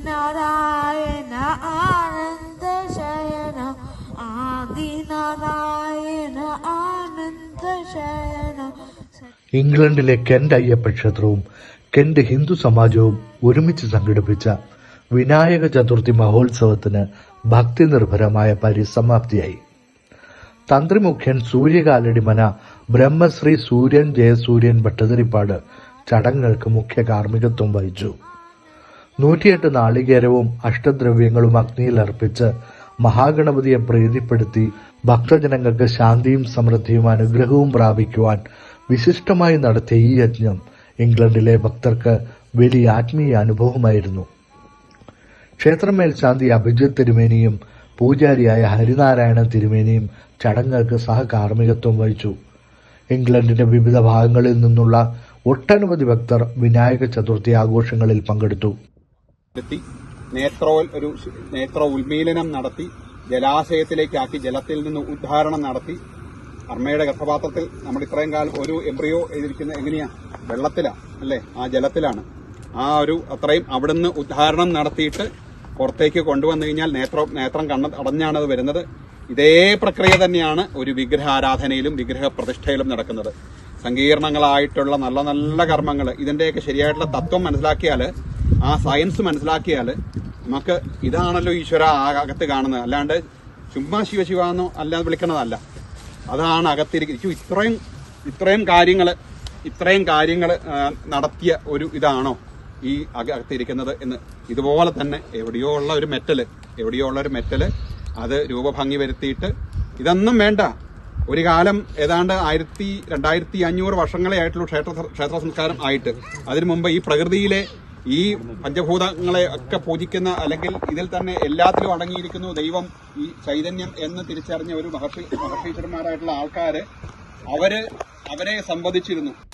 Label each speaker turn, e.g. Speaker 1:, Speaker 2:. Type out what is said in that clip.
Speaker 1: ആദിനാരായണ ആനന്ദ ശയന ആദിനാരായണ ആനന്ദ ശയന
Speaker 2: ഇംഗ്ലണ്ടിലെ കെന്റ് അയ്യപ്പ ക്ഷേത്രവും കെന്റ് ഹിന്ദു സമാജവും ഒരുമിച്ച് സംഘടിപ്പിച്ച വിനായക ചതുർത്ഥി മഹോത്സവത്തിന് ഭക്തി നിർഭരമായ പരിസമാപ്തിയായി. തന്ത്രിമുഖ്യൻ സൂര്യകാലടിമന ബ്രഹ്മശ്രീ സൂര്യൻ ജയസൂര്യൻ ഭട്ടതിരിപ്പാട് ചടങ്ങുകൾക്ക് മുഖ്യ കാർമ്മികത്വം വഹിച്ചു. നൂറ്റിയെട്ട് നാളികേരവും അഷ്ടദ്രവ്യങ്ങളും അഗ്നിയിൽ അർപ്പിച്ച് മഹാഗണപതിയെ പ്രീതിപ്പെടുത്തി ഭക്തജനങ്ങൾക്ക് ശാന്തിയും സമൃദ്ധിയും അനുഗ്രഹവും പ്രാപിക്കുവാൻ വിശിഷ്ടമായി നടത്തിയ ഈ യജ്ഞം ഇംഗ്ലണ്ടിലെ ഭക്തർക്ക് വലിയ ആത്മീയ അനുഭവമായിരുന്നു. ക്ഷേത്രമേൽശാന്തി അഭിജിത് തിരുമേനിയും പൂജാരിയായ ഹരിനാരായണ തിരുമേനിയും ചടങ്ങുകൾക്ക് സഹകാർമ്മികത്വം വഹിച്ചു. ഇംഗ്ലണ്ടിന്റെ വിവിധ ഭാഗങ്ങളിൽ നിന്നുള്ള ഒട്ടനവധി ഭക്തർ വിനായക ചതുർത്ഥി ആഘോഷങ്ങളിൽ പങ്കെടുത്തു.
Speaker 3: നേത്രോ നേത്രോൽ ഒരു നേത്ര ഉന്മീലനം നടത്തി ജലാശയത്തിലേക്കാക്കി ജലത്തിൽ നിന്ന് ഉദ്ധാരണം നടത്തി. അമ്മയുടെ ഗർഭപാത്രത്തിൽ നമ്മൾ ഇത്രയും കാലം ഒരു എംബ്രിയോ എഴുതിയിരിക്കുന്നത് എങ്ങനെയാ? വെള്ളത്തിലാണ് അല്ലേ? ആ ജലത്തിലാണ്. ആ ഒരു അത്രയും അവിടുന്ന് ഉദ്ധാരണം നടത്തിയിട്ട് പുറത്തേക്ക് കൊണ്ടുവന്നു കഴിഞ്ഞാൽ നേത്രം നേത്രം കണ്ണ അടഞ്ഞാണത് വരുന്നത്. ഇതേ പ്രക്രിയ തന്നെയാണ് ഒരു വിഗ്രഹാരാധനയിലും വിഗ്രഹ പ്രതിഷ്ഠയിലും നടക്കുന്നത്. സങ്കീർണങ്ങളായിട്ടുള്ള നല്ല നല്ല കർമ്മങ്ങൾ ഇതിന്റെയൊക്കെ ശരിയായിട്ടുള്ള തത്വം മനസ്സിലാക്കിയാൽ ആ സയൻസ് മനസ്സിലാക്കിയാൽ നമുക്ക് ഇതാണല്ലോ ഈശ്വര അകത്ത് കാണുന്നത്. അല്ലാണ്ട് ചുമ്മാ ശിവശിവ എന്നോ അല്ലാതെ വിളിക്കണതല്ല. അതാണ് അകത്തിരിക്കും ഇത്രയും ഇത്രയും കാര്യങ്ങൾ ഇത്രയും കാര്യങ്ങൾ നടത്തിയ ഒരു ഇതാണോ ഈ അക- അകത്തിരിക്കുന്നത് എന്ന്. ഇതുപോലെ തന്നെ എവിടെയോ ഉള്ള ഒരു മെറ്റൽ എവിടെയോ ഉള്ള ഒരു മെറ്റൽ അത് രൂപഭംഗി വരുത്തിയിട്ട് ഇതൊന്നും വേണ്ട. ഒരു കാലം ഏതാണ്ട് ആയിരത്തി രണ്ടായിരത്തി അഞ്ഞൂറ് വർഷങ്ങളെ ആയിട്ടുള്ള ക്ഷേത്ര ക്ഷേത്ര സംസ്കാരം ആയിട്ട്. അതിനു മുമ്പ് ഈ പ്രകൃതിയിലെ ഈ പഞ്ചഭൂതങ്ങളെ ഒക്കെ പൂജിക്കുന്ന അല്ലെങ്കിൽ ഇതിൽ തന്നെ എല്ലാത്തിലും അടങ്ങിയിരിക്കുന്നു ദൈവം ഈ ചൈതന്യം എന്ന് തിരിച്ചറിഞ്ഞ ഒരു മഹർഷി മഹർഷീശ്വരന്മാരായിട്ടുള്ള ആൾക്കാര് അവർ അവരെ സംവദിച്ചിരുന്നു